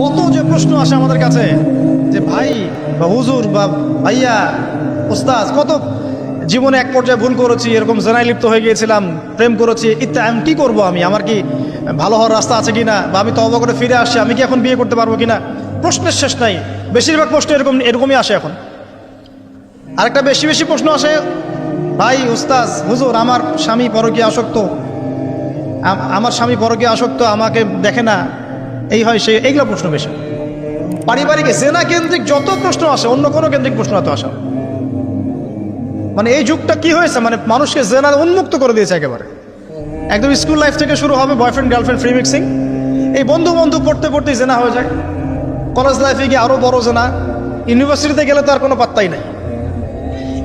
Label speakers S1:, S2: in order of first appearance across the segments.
S1: কত যে প্রশ্ন আসে আমাদের কাছে, যে ভাই বা হুজুর বা ভাইয়া ওস্তাজ কত জীবনে এক পর্যায়ে ভুল করেছি, এরকম জেনায় লিপ্ত হয়ে গিয়েছিলাম, প্রেম করেছি ইত্যা আমি কী করব আমি? আমার কি ভালো হওয়ার রাস্তা আছে কিনা? বা আমি তবা করে ফিরে আসছি, আমি কি এখন বিয়ে করতে পারব কিনা? প্রশ্নের শেষ নাই। বেশিরভাগ প্রশ্ন এরকম, এরকমই আসে এখন। আরেকটা বেশি বেশি প্রশ্ন আসে, ভাই উস্তাজ হুজুর, আমার স্বামী পরকীয় আসক্ত। আমার স্বামী পরকীয় আসক্ত, আমাকে দেখে না। এই হয় সে এইগুলো প্রশ্ন বেশি। পারিবারিক জেনা কেন্দ্রিক যত প্রশ্ন আসে, অন্য কোনো কেন্দ্রিক প্রশ্ন এত আসে। মানে এই যুগটা কি হয়েছে? মানে মানুষকে জেনা উন্মুক্ত করে দিয়েছে একেবারে। একদম স্কুল লাইফ থেকে শুরু হবে বয়ফ্রেন্ড, গার্লফ্রেন্ড, ফ্রি মিক্সিং। এই বন্ধু বন্ধু পড়তে পড়তেই জেনা হয়ে যায়। কলেজ লাইফে গিয়ে আরও বড় জেনা। ইউনিভার্সিটিতে গেলে তো আর কোনো পাত্তাই নাই।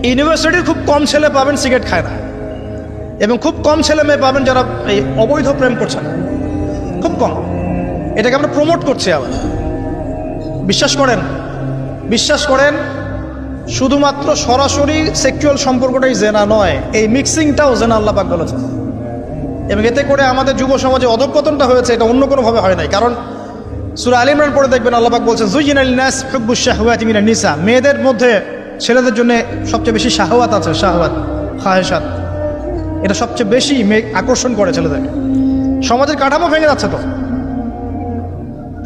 S1: ইউনিভার্সিটির খুব কম ছেলে পাবেন, সিগারেট খায় না। এবং খুব কম ছেলে মেয়ে পাবেন যারা এই অবৈধ প্রেম করছে না। খুব কম। এটাকে আমরা প্রমোট করছি আবার। বিশ্বাস করেন বিশ্বাস করেন, শুধুমাত্র সরাসরি সেক্সুয়াল সম্পর্কটাই জেনা নয়, এই মিক্সিংটাও জেনা আল্লাহ পাক বলেছেন। এবং এতে করে আমাদের যুব সমাজে অধপতনটা হয়েছে, এটা অন্য কোনোভাবে হয় নাই। কারণ সুরা আলী ইমরান পড়ে দেখবেন আল্লাহ পাক বলছেন জুইন আল নাস মিনান নিসা। মেয়েদের মধ্যে ছেলেদের জন্য সবচেয়ে বেশি শাহওয়াত আছে, শাহওয়াত খাহেসাত এটা সবচেয়ে বেশি মেয়ে আকর্ষণ করে ছেলেদেরকে। সমাজের কাঠামো ভেঙে যাচ্ছে তো।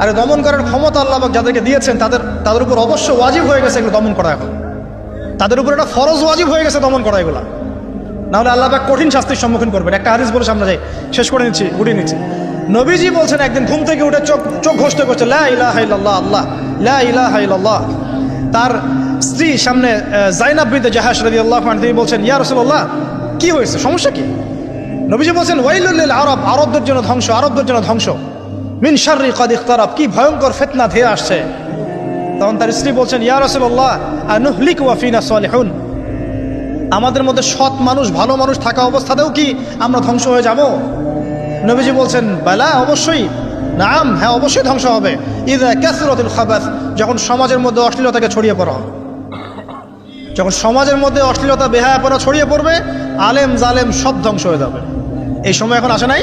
S1: আরে দমন করার ক্ষমতা আল্লাহবাক যাদেরকে দিয়েছেন, তাদের তাদের উপর অবশ্য ওয়াজিব হয়ে গেছে এগুলো দমন করা এখন। তাদের উপর একটা ফরজ ওয়াজিব হয়ে গেছে দমন করা এগুলা। নাহলে আল্লাহ পাক কঠিন শাস্তির সম্মুখীন করবেন। একটা হাদিস বলে সামনে যাই, শেষ করে নিচ্ছি উঠিয়ে নিচ্ছি। নবীজি বলছেন, একদিন ঘুম থেকে উঠে চোখ চোখ ঘষতে করছে, লা আল্লাহ, লা তার স্ত্রী সামনে জাইনাব বিনতে রাদিয়াল্লাহু আনহা, তিনি বলছেন, ইয়া রাসূলুল্লাহ, কি হয়েছে? সমস্যা কি? নবীজি বলছেন, ওয়াইলুল লিল আরব, আরবদের জন্য ধ্বংস, আরবদের জন্য ধ্বংস। মিন শাররি কাদ ইখতারাব, কি ভয়ঙ্কর ফিতনা ধেয়ে আসছে। তখন তার স্ত্রী বলছেন, ইয়া আনুহলিক ওয়া ফিনা সালিহুন? আমাদের মধ্যে সৎ মানুষ, ভালো মানুষ থাকা অবস্থাতেও কি আমরা ধ্বংস হয়ে যাব? নবীজি বলছেন, বেলা, অবশ্যই। নাম হ্যাঁ অবশ্যই ধ্বংস হবে। ইদা ক্যাসরতুল খাবাস, যখন সমাজের মধ্যে অশ্লীলতাকে ছড়িয়ে পড়া যখন সমাজের মধ্যে অশ্লীলতা, বেহায়াপনা ছড়িয়ে পড়বে, আলেম জালেম সব ধ্বংস হয়ে যাবে। এই সময় এখন আসে নাই?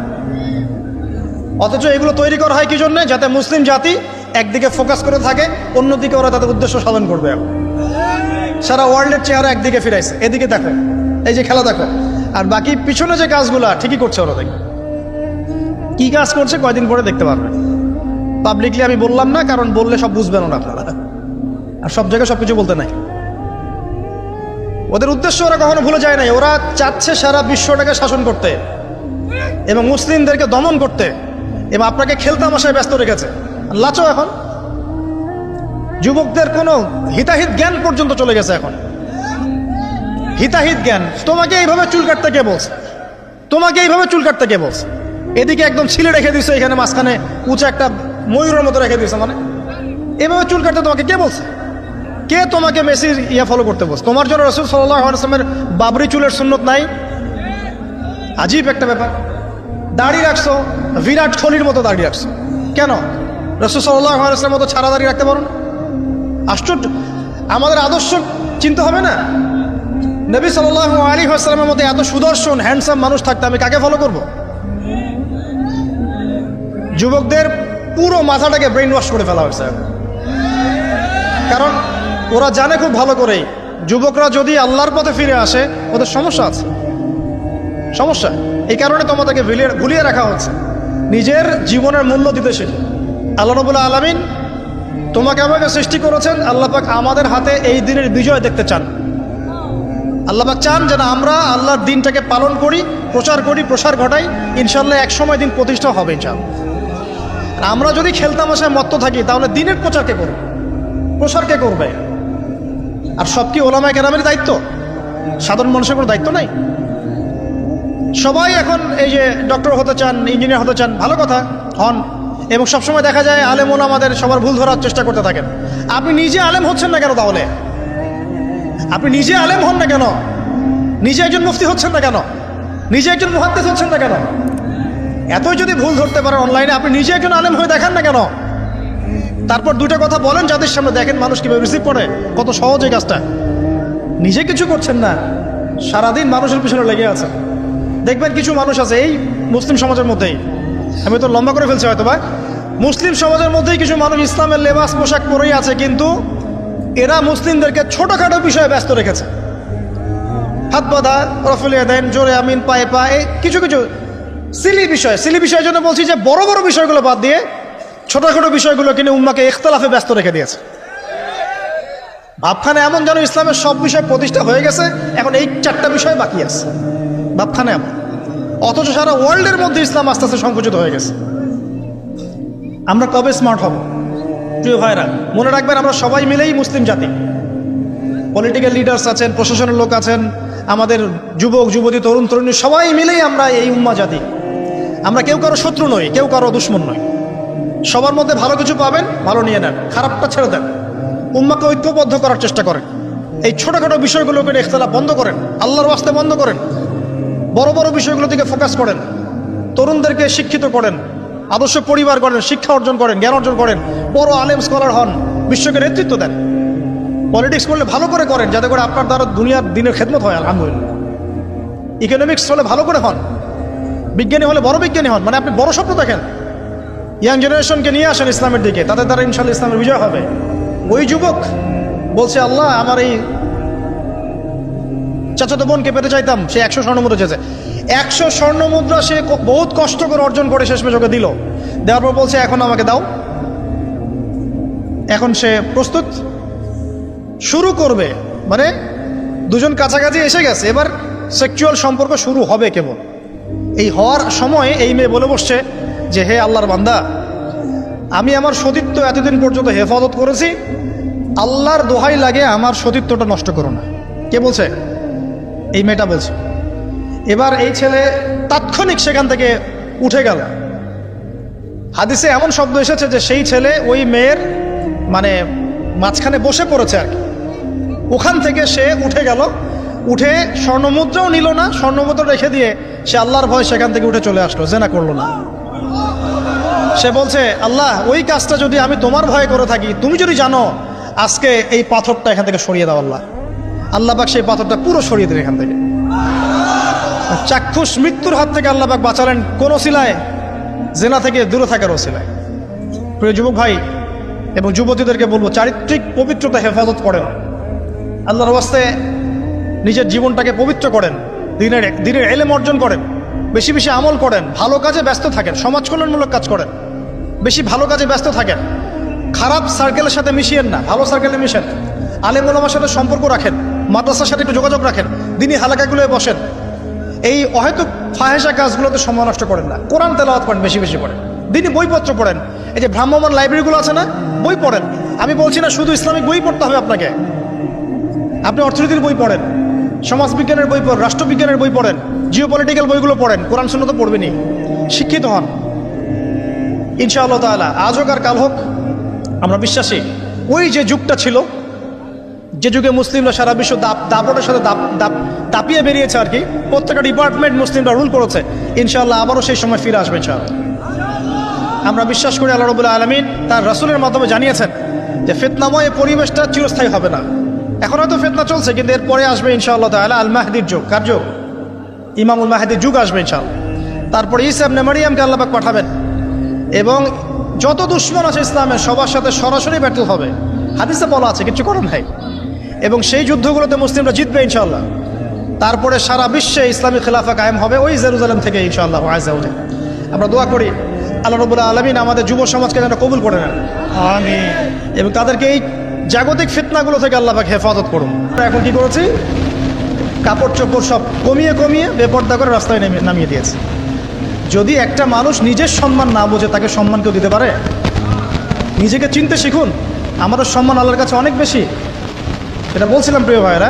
S1: অথচ এগুলো তৈরি করা হয় কি জন্য যাতে মুসলিম জাতি একদিকে ফোকাস করে থাকে, অন্যদিকে ওরা তাদের উদ্দেশ্য সাধন করবে। এখন সারা ওয়ার্ল্ডের চেহারা একদিকে ফিরাইছে। এদিকে দেখো, এই যে খেলা দেখো। আর বাকি পিছনে যে কাজগুলা, ঠিকই করছে ওরা দেখো। কি কাজ করছে কয়দিন পরে দেখতে পারবে। পাবলিকলি আমি বললাম না, কারণ বললে সব বুঝবেন না আপনারা। আর সব জায়গায় সব কিছু বলতে নাই। ওদের উদ্দেশ্য ওরা কখনো ভুলে যায় নাই। ওরা চাচ্ছে সারা বিশ্বটাকে শাসন করতে এবং মুসলিমদেরকে দমন করতে। এবং আপনাকে খেলতে খেলতামাশায় ব্যস্ত রেখেছে। লাচো এখন। যুবকদের কোনো হিতাহিত জ্ঞান পর্যন্ত চলে গেছে এখন। হিতাহিত জ্ঞান। তোমাকে এইভাবে চুল কাটতে কে বলছে? তোমাকে এইভাবে চুল কাটতে কে বলছে? এদিকে একদম ছিলে রেখে দিছে এখানে মাঝখানে উঁচু একটা ময়ূরের মতো রেখে দিয়েছে মানে। এভাবে চুল কাটতে তোমাকে কে বলছে? কে তোমাকে মেসির ইয়া ফলো করতে বলছে? তোমার জন্য রসুল সাল্লাহ আসলামের বাবরি চুলের সুন্নত নাই? আজীব একটা ব্যাপার। দাড়ি রাখছো, বিরাট থলির মতো দাড়ি রাখছো। কেন? রসুল সাল্লাহ আলাইসলামের মতো ছাড়া দাঁড়িয়ে রাখতে পারো না? আশ্চর্য। আমাদের আদর্শ চিন্তা হবে না? নবী সাল্লাহ আলী আসসালামের মতো এত সুদর্শন হ্যান্ডসাম মানুষ থাকতে আমি কাকে ফলো করব? যুবকদের পুরো মাথাটাকে ব্রেন ওয়াশ করে ফেলা হয়েছে। কারণ ওরা জানে খুব ভালো করেই। যুবকরা যদি আল্লাহর পথে ফিরে আসে, ওদের সমস্যা আছে। সমস্যা? এই কারণে তোমাদেরকে ভুলিয়ে ভুলিয়ে রাখা হচ্ছে। নিজের জীবনের মূল্য দিতে শিখে। আল্লাহ রবুল্লা আলমিন তোমাকে আমাকে সৃষ্টি করেছেন, আল্লাহ পাক আমাদের হাতে এই দিনের বিজয় দেখতে চান। আল্লাহ পাক চান যেন আমরা আল্লাহর দিনটাকে পালন করি, প্রচার করি, প্রসার ঘটাই। ইনশাল্লাহ এক সময় দিন প্রতিষ্ঠা হবে চান আমরা যদি খেলতামাশায় মত্ত থাকি, তাহলে দিনের প্রচার কে করবে? প্রসার কে করবে? আর সব কি ওলামায় কেরামের দায়িত্ব? সাধারণ মানুষের কোনো দায়িত্ব নাই? সবাই এখন এই যে ডক্টর হতে চান, ইঞ্জিনিয়ার হতে চান, ভালো কথা, হন। এবং সবসময় দেখা যায় আলেম আমাদের সবার ভুল ধরার চেষ্টা করতে থাকেন। আপনি নিজে আলেম হচ্ছেন না কেন তাহলে? আপনি নিজে আলেম হন না কেন? নিজে একজন মুফতি হচ্ছেন না কেন? নিজে একজন মুহাদ্দিস হচ্ছেন না কেন? এতই যদি ভুল ধরতে পারেন অনলাইনে, আপনি নিজে একজন আলেম হয়ে দেখান না কেন? তারপর দুটো কথা বলেন, যাদের সামনে দেখেন মানুষ কীভাবে রিসিভ করে, কত সহজ এই কাজটা। নিজে কিছু করছেন না, সারাদিন মানুষের পিছনে লেগে আছে দেখবেন কিছু মানুষ আছে, এই মুসলিম সমাজের মধ্যেই। আমি তো লম্বা করে ফেলছি হয়তো বা মুসলিম সমাজের মধ্যেই কিছু মানুষ ইসলামের লেবাস পোশাক পরেই আছে, কিন্তু এরা মুসলিমদেরকে ছোটোখাটো বিষয়ে ব্যস্ত রেখেছে। হাত বাঁধা রফুলিয়া দেন জোরে আমিন, পায়ে পা, এই কিছু কিছু সিলি বিষয়। সিলি বিষয়ের জন্য বলছি যে, বড় বড় বিষয়গুলো বাদ দিয়ে ছোটোখাটো বিষয়গুলো কিনে উম্মাকে ইখতলাফে ব্যস্ত রেখে দিয়েছে। ভাবখানে এমন যেন ইসলামের সব বিষয় প্রতিষ্ঠা হয়ে গেছে, এখন এই চারটা বিষয় বাকি আছে। ভাবখানে এমন অথচ সারা ওয়ার্ল্ডের মধ্যে ইসলাম আস্তে আস্তে সংকুচিত হয়ে গেছে। আমরা কবে স্মার্ট হব? প্রিয় ভাইরা, মনে রাখবেন আমরা সবাই মিলেই মুসলিম জাতি। পলিটিক্যাল লিডার্স আছেন, প্রশাসনের লোক আছেন, আমাদের যুবক, যুবতী, তরুণ, তরুণী, সবাই মিলেই আমরা এই উম্মা জাতি। আমরা কেউ কারও শত্রু নই, কেউ কারও দুশ্মন নই। সবার মধ্যে ভালো কিছু পাবেন, ভালো নিয়ে নেন, খারাপটা ছেড়ে দেন। উম্মাকে ঐক্যবদ্ধ করার চেষ্টা করেন। এই ছোটোখাটো বিষয়গুলোকে ইখতলাফ বন্ধ করেন, আল্লাহর ওয়াস্তে বন্ধ করেন। বড় বড় বিষয়গুলো দিকে ফোকাস করেন। তরুণদেরকে শিক্ষিত করেন। আদর্শ পরিবার করেন শিক্ষা অর্জন করেন, জ্ঞান অর্জন করেন। বড় আলেম স্কলার হন, বিশ্বকে নেতৃত্ব দেন। পলিটিক্স করলে ভালো করে করেন, যাতে করে আপনার দ্বারা দুনিয়ার দিনের খেদমত হয়, আলহামদুলিল্লাহ। ইকোনমিক্স হলে ভালো করে হন। বিজ্ঞানী হলে বড় বিজ্ঞানী হন মানে আপনি বড় স্বপ্ন দেখেন। ইয়াং জেনারেশনকে নিয়ে আসেন ইসলামের দিকে, তাদের দ্বারা ইনশাল্লাহ ইসলামের বিজয় হবে। ওই যুবক বলছে, আল্লাহ, আমার এই চাচাতো বোনকে পেতে চাইতাম, সে একশো স্বর্ণ মুদ্রা চেয়েছে। একশো স্বর্ণ মুদ্রা সে বহুত কষ্ট করে অর্জন করে শেষমেশ ওকে দিল। দেওয়ার পর বলছে, এখন আমাকে দাও। এখন সে প্রস্তুত, শুরু করবে। মানে দুজন কাছাকাছি এসে গেছে। এবার সেক্সুয়াল সম্পর্ক শুরু হবে কেবল। এই হওয়ার সময় এই মেয়ে বলে বসছে যে, হে আল্লাহর বান্দা, আমি আমার সতীত্ব এতদিন পর্যন্ত হেফাজত করেছি। আল্লাহর দোহাই লাগে আমার সতীত্বটা নষ্ট করো না। কে বলছে? এই মেয়েটা বলছে। এবার এই ছেলে তাৎক্ষণিক সেখান থেকে উঠে গেল। হাদিসে এমন শব্দ এসেছে যে সেই ছেলে ওই মেয়ের মানে মাঝখানে বসে পড়েছে আর কি। ওখান থেকে সে উঠে গেল। উঠে স্বর্ণমুদ্রাও নিল না, স্বর্ণমুদ্রা রেখে দিয়ে সে আল্লাহর ভয় সেখান থেকে উঠে চলে আসলো, জেনা করল না। সে বলছে, আল্লাহ, ওই কাজটা যদি আমি তোমার ভয়ে করে থাকি, তুমি যদি জানো আজকে এই পাথরটা এখান থেকে সরিয়ে দাও, আল্লাহ। আল্লাহ পাক সেই পাথরটা পুরো সরিয়ে দিলেন এখান থেকে। চাক্ষুষ মৃত্যুর হাত থেকে আল্লাহবাক বাঁচালেন কোন শিলায় জেনা থেকে দূরে থাকার ওসিলায় প্রিয় যুবক ভাই এবং যুবতীদেরকে বলব, চারিত্রিক পবিত্রতা হেফাজত করেন। আল্লাহর বাস্তে নিজের জীবনটাকে পবিত্র করেন, দিনের দিনের এলেম অর্জন করেন, বেশি বেশি আমল করেন, ভালো কাজে ব্যস্ত থাকেন, সমাজ কল্যাণমূলক কাজ করেন, বেশি ভালো কাজে ব্যস্ত থাকেন, খারাপ সার্কেলের সাথে মিশিয়েন না, ভালো সার্কেলে মিশেন, আলেম সাথে সম্পর্ক রাখেন। মাদ্রাসার সাথে একটু যোগাযোগ রাখেন। দিনই হালাকাগুলোয় বসেন। এই অহেতুক ফাহেসা কাজগুলোতে সময় নষ্ট করেন না। কোরআন তেলাওয়াত করেন, বেশি বেশি করেন দিনই বইপত্র পড়েন। এই যে ভ্রাম্যমান লাইব্রেরিগুলো আছে না, বই পড়েন। আমি বলছি না শুধু ইসলামিক বই পড়তে হবে আপনাকে। আপনি অর্থনীতির বই পড়েন, সমাজবিজ্ঞানের বই পড়েন, রাষ্ট্রবিজ্ঞানের বই পড়েন জিও পলিটিক্যাল বইগুলো পড়েন। কোরআন শূন্য তো পড়বেনই। শিক্ষিত হন। ইনশাআল্লাহ তাআলা, আজ হোক আর কাল হোক, আমরা বিশ্বাসী। ওই যে যুগটা ছিল যে যুগে মুসলিমরা সারা বিশ্ব দাপ দাপটের সাথে দাপ দাপ দাপিয়ে বেরিয়েছে আর কি, প্রত্যেকটা ডিপার্টমেন্ট মুসলিমরা রুল করেছে। ইনশাআল্লাহ আবারও সেই সময় ফিরে আসবে ইনশাআল্লাহ। আমরা বিশ্বাস করি আল্লাহ রবুল্লা আলমিন তার রাসুলের মাধ্যমে জানিয়েছেন যে ফেতনাময় পরিবেশটা চিরস্থায়ী হবে না। এখন হয়তো ফেতনা চলছে, কিন্তু এরপরে আসবে ইনশাআল্লাহ তাহলে আল মাহদির যুগ। কার যুগ? ইমামুল মাহাদির যুগ আসবে ইনশাআল্লাহ। তারপরে ইসাব নেমারিয়ামকে আল্লাপাক পাঠাবেন। এবং যত দুশ্মন আছে ইসলামের, সবার সাথে সরাসরি ব্যাটল হবে। হাদিসে বলা আছে কিছু করেন ভাই এবং সেই যুদ্ধগুলোতে মুসলিমরা জিতবে ইনশাল্লাহ তারপরে সারা বিশ্বে ইসলামী খেলাফা কায়েম হবে ওই জেরুজালেম থেকে ইনশাআল্লাহ আজাউদ্দিন আমরা দোয়া করি আল্লাহ রবুল্লা আলমিন আমাদের যুব সমাজকে যেন কবুল করে নেন।
S2: আমি
S1: এবং তাদেরকে এই জাগতিক ফিতনাগুলো থেকে আল্লাহ পাক হেফাজত করুন। আমরা এখন কি করেছি? কাপড় চোপড় সব কমিয়ে কমিয়ে বেপর্দা করে রাস্তায় নেমে নামিয়ে দিয়েছে। যদি একটা মানুষ নিজের সম্মান না বোঝে তাকে সম্মান কেউ দিতে পারে? নিজেকে চিনতে শিখুন। আমাদের সম্মান আল্লাহর কাছে অনেক বেশি। এটা বলছিলাম প্রিয় ভাইয়েরা,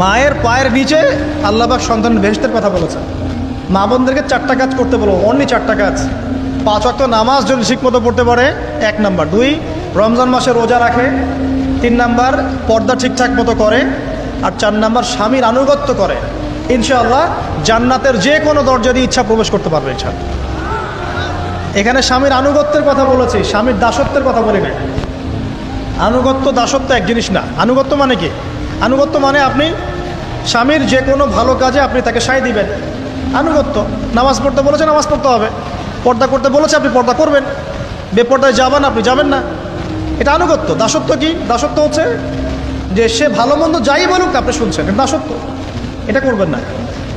S1: মায়ের পায়ের নিচে আল্লাহবাক সন্তান বেহেস্তের কথা বলেছে। মা বোনদেরকে চারটা কাজ করতে বলব অনলি চারটা কাজ। পাঁচ অক্ট নামাজ যদি ঠিকমতো পড়তে পারে, এক নাম্বার। দুই, রমজান মাসে রোজা রাখে। তিন নাম্বার, পর্দা ঠিকঠাক মতো করে। আর চার নাম্বার, স্বামীর আনুগত্য করে। ইনশাআল্লাহ জান্নাতের যে কোনো দরজা দিয়ে ইচ্ছা প্রবেশ করতে পারবে, ইনশাআল্লাহ। এখানে স্বামীর আনুগত্যের কথা বলেছি, স্বামীর দাসত্বের কথা বলি না আনুগত্য দাসত্ব এক জিনিস না। আনুগত্য মানে কি? আনুগত্য মানে আপনি স্বামীর যে কোনো ভালো কাজে আপনি তাকে সায় দিবেন। আনুগত্য, নামাজ পড়তে বলেছে নামাজ পড়তে হবে। পর্দা করতে বলেছে আপনি পর্দা করবেন। বেপর্দায় যাবেন আপনি যাবেন না। এটা আনুগত্য। দাসত্ব কি? দাসত্ব হচ্ছে যে সে ভালো মন্দ যাই বলুক আপনি শুনছেন। এটা দাসত্ব। এটা করবেন না।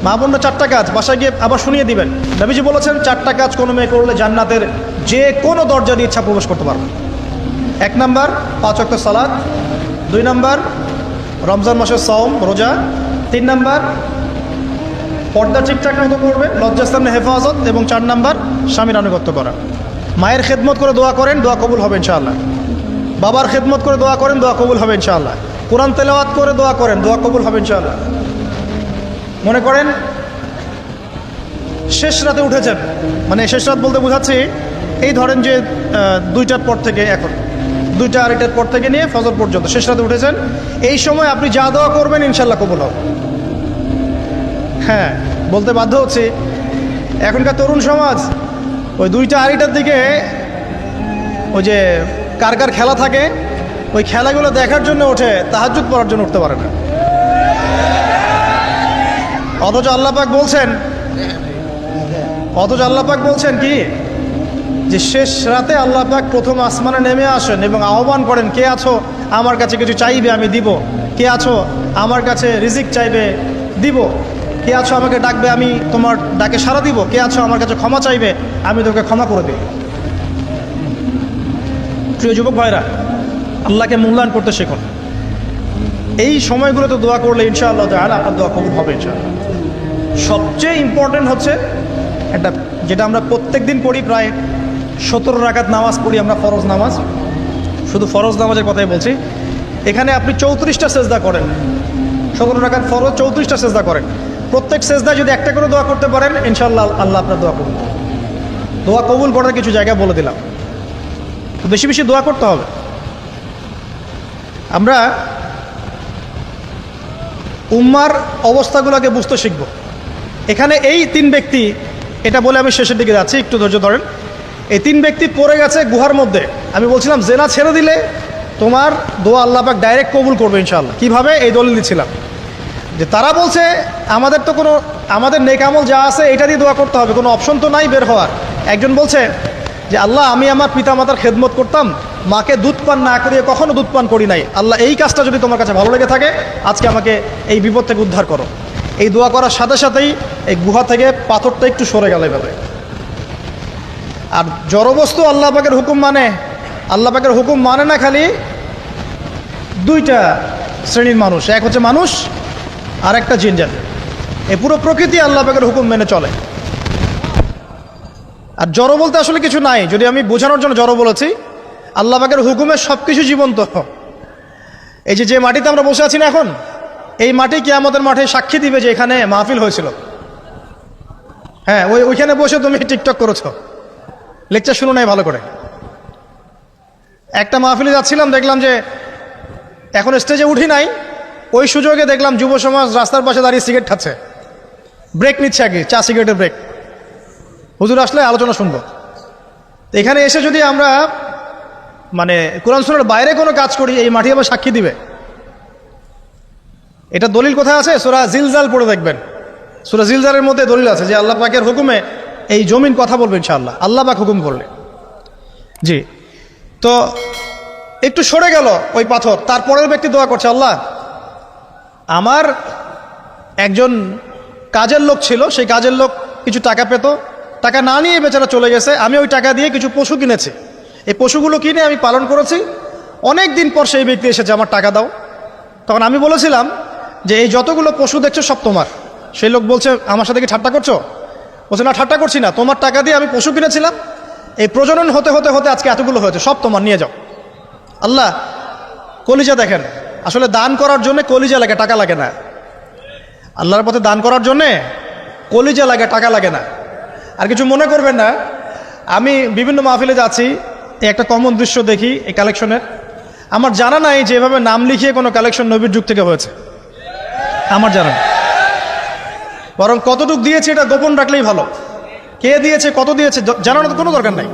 S1: মা বোনরা চারটা কাজ বাসায় গিয়ে আবার শুনিয়ে দিবেন। নবীজি বলেছেন, চারটা কাজ কোনো মেয়ে করলে জান্নাতের যে কোনো দরজা দিয়ে ইচ্ছা প্রবেশ করতে পারবে। এক নাম্বার, পাঁচ অক্ট সালাদ দুই নাম্বার, রমজান মাসের সওম, রোজা। তিন নাম্বার, পর্দা ঠিকঠাক মতো করবে, লজ্জাস্থানে হেফাজত। এবং চার নাম্বার, স্বামীর আনুগত্য করা। মায়ের খেদমত করে দোয়া করেন, দোয়া কবুল হবে ইনশাআল্লাহ। বাবার খেদমত করে দোয়া করেন, দোয়া কবুল হবে ইনশাআল্লাহ। কোরআন তেলাওয়াত করে দোয়া করেন, দোয়া কবুল হবে ইনশাআল্লাহ। মনে করেন, শেষ রাতে উঠেছেন। মানে শেষ রাত বলতে বোঝাচ্ছি, এই ধরেন যে দুইটার পর থেকে এখন। দুইটা আড়াইটার পর থেকে নিয়ে ফজর পর্যন্ত, শেষ রাতে উঠেছেন। এই সময় আপনি যা দোয়া করবেন ইনশাল্লাহ কবুল হবে। হ্যাঁ বলতে বাধ্য হচ্ছি। এখনকার তরুণ সমাজ, ওই দুইটা আড়াইটার দিকে, ওই যে কার কার খেলা থাকে, ওই খেলাগুলো দেখার জন্য ওঠে তাহাজুদ পড়ার জন্য উঠতে পারে না। অথচ আল্লাপাক বলছেন, অথচ আল্লাপাক বলছেন কি? যে শেষ রাতে আল্লাহ পাক প্রথম আসমানে নেমে আসেন এবং আহ্বান করেন, কে আছো? আমার কাছে কিছু চাইবে, আমি দিব। কে আছো? আমার কাছে রিজিক চাইবে, দিব। কে আছো? আমাকে ডাকবে, আমি তোমার ডাকে সাড়া দিব। কে আছো? আমার কাছে ক্ষমা চাইবে, আমি তোকে ক্ষমা করে দিব। প্রিয় যুবক ভাইরা, আল্লাহকে মূল্যায়ন করতে শেখুন। এই সময়গুলোতে দোয়া করলে ইনশাআল্লাহ তাহলে আপনার দোয়া কবুল হবে ইনশাআল্লাহ। সবচেয়ে ইম্পর্টেন্ট হচ্ছে একটা, যেটা আমরা প্রত্যেক দিন পড়ি প্রায় সতেরো রাকাত নামাজ পড়ি আমরা, ফরজ নামাজ। শুধু ফরজ নামাজের কথাই বলছি। এখানে আপনি চৌত্রিশটা সেজদা করেন। সতেরো রাকাত ফরজ, চৌত্রিশটা সেজদা করেন। প্রত্যেক সেজদায় যদি একটা করে দোয়া করতে পারেন ইনশাল্লাহ আল্লাহ আপনার দোয়া করবেন। দোয়া কবুল করার কিছু জায়গা বলে দিলাম। তো বেশি বেশি দোয়া করতে হবে। আমরা উম্মার অবস্থাগুলোকে বুঝতে শিখব। এখানে এই তিন ব্যক্তি, এটা বলে আমি শেষের দিকে যাচ্ছি, একটু ধৈর্য ধরেন। এই তিন ব্যক্তি পড়ে গেছে গুহার মধ্যে। আমি বলছিলাম, জেনা ছেড়ে দিলে তোমার দোয়া আল্লাহ পাক ডাইরেক্ট কবুল করবে ইনশাআল্লাহ। কীভাবে? এই দলিল দিচ্ছিলাম যে তারা বলছে, আমাদের তো কোনো, আমাদের নেকামল যা আছে এটা দিয়ে দোয়া করতে হবে, কোনো অপশন তো নাই বের হওয়ার। একজন বলছে, যে আল্লাহ, আমি আমার পিতামাতার খেদমত করতাম, মাকে দুধ পান না করিয়ে কখনো দুধ পান করি নাই। আল্লাহ, এই কাজটা যদি তোমার কাছে ভালো লেগে থাকে, আজকে আমাকে এই বিপদ থেকে উদ্ধার করো। এই দোয়া করার সাথে সাথেই এই গুহা থেকে পাথরটা একটু সরে গেল এভাবে। আর জড়বস্তু আল্লাহ পাকের হুকুম মানে? আল্লাহ পাকের হুকুম মানে না খালি দুইটা শ্রেণির মানুষ, এক হচ্ছে মানুষ আর একটা জিন জাতি। এই পুরো প্রকৃতি আল্লাহ পাকের হুকুম মেনে চলে। আর জড়ো বলতে আসলে কিছু নাই, যদি আমি বোঝানোর জন্য জড়ো বলেছি, আল্লাহ পাকের হুকুমে সব কিছু জীবন্ত। এই যে যে মাটিতে আমরা বসে আছি না এখন, এই মাটি কি আমাদের মাঠে সাক্ষী দিবে যে এখানে মাহফিল হয়েছিল। হ্যাঁ ওই ওইখানে বসে তুমি টিকটক করেছ। লেকচার শুনো নাই ভালো করে। একটা মাহফিলে যাচ্ছিলাম, দেখলাম যে এখন স্টেজে উঠি নাই, ওই সুযোগে দেখলাম যুব সমাজ রাস্তার পাশে দাঁড়িয়ে সিগারেট খাচ্ছে। ব্রেক নিচ্ছে আগে চা সিগারেটের ব্রেক হুজুর আসলে আলোচনা শুনব। এখানে এসে যদি আমরা মানে কোরআন বাইরে কোনো কাজ করি, এই মাটি আবার সাক্ষী দিবে। এটা দলিল কোথায় আছে? সোরা জিলজাল পড়ে দেখবেন। সুরা জিলজালের মধ্যে দলিল আছে যে আল্লাহ পাকের হুকুমে এই জমিন কথা বলবে ইনশাআল্লাহ। আল্লাহ পাক হুকুম করলে জি। তো একটু সরে গেল ওই পাথর, তারপরের ব্যক্তি দোয়া করছে, আল্লাহ, আমার একজন কাজের লোক ছিল, সেই কাজের লোক কিছু টাকা পেত, টাকা না নিয়ে বেচারা চলে গেছে, আমি ওই টাকা দিয়ে কিছু পশু কিনেছি। এই পশুগুলো কিনে আমি পালন করেছি। অনেক দিন পর সেই ব্যক্তি এসেছে, আমার টাকা দাও। তখন আমি বলেছিলাম যে, এই যতগুলো পশু দেখছ সব তোমার। সেই লোক বলছে, আমার সাথে কি ঠাট্টা করছ? বলছে, না, ঠাট্টা করছি না। তোমার টাকা দিয়ে আমি পশু কিনেছিলাম। এই প্রজনন হতে হতে হতে আজকে এতগুলো হয়েছে। সব তোমার, নিয়ে যাও। আল্লাহ, কলিজা দেখেন। আসলে দান করার জন্য কলিজা লাগে, টাকা লাগে না। আল্লাহর পথে দান করার জন্যে কলিজা লাগে, টাকা লাগে না। আর কিছু মনে করবেন না, আমি বিভিন্ন মাহফিলে যাচ্ছি একটা কমন দৃশ্য দেখি, এই কালেকশনের আমার জানা নাই যে এভাবে নাম লিখিয়ে কোনো কালেকশন নবীর যুগ থেকে হয়েছে। আমার জানা নেই। বরং কতটুক দিয়েছে এটা গোপন রাখলেই ভালো। কে দিয়েছে, কত দিয়েছে জানানোর কোনো দরকার নাই।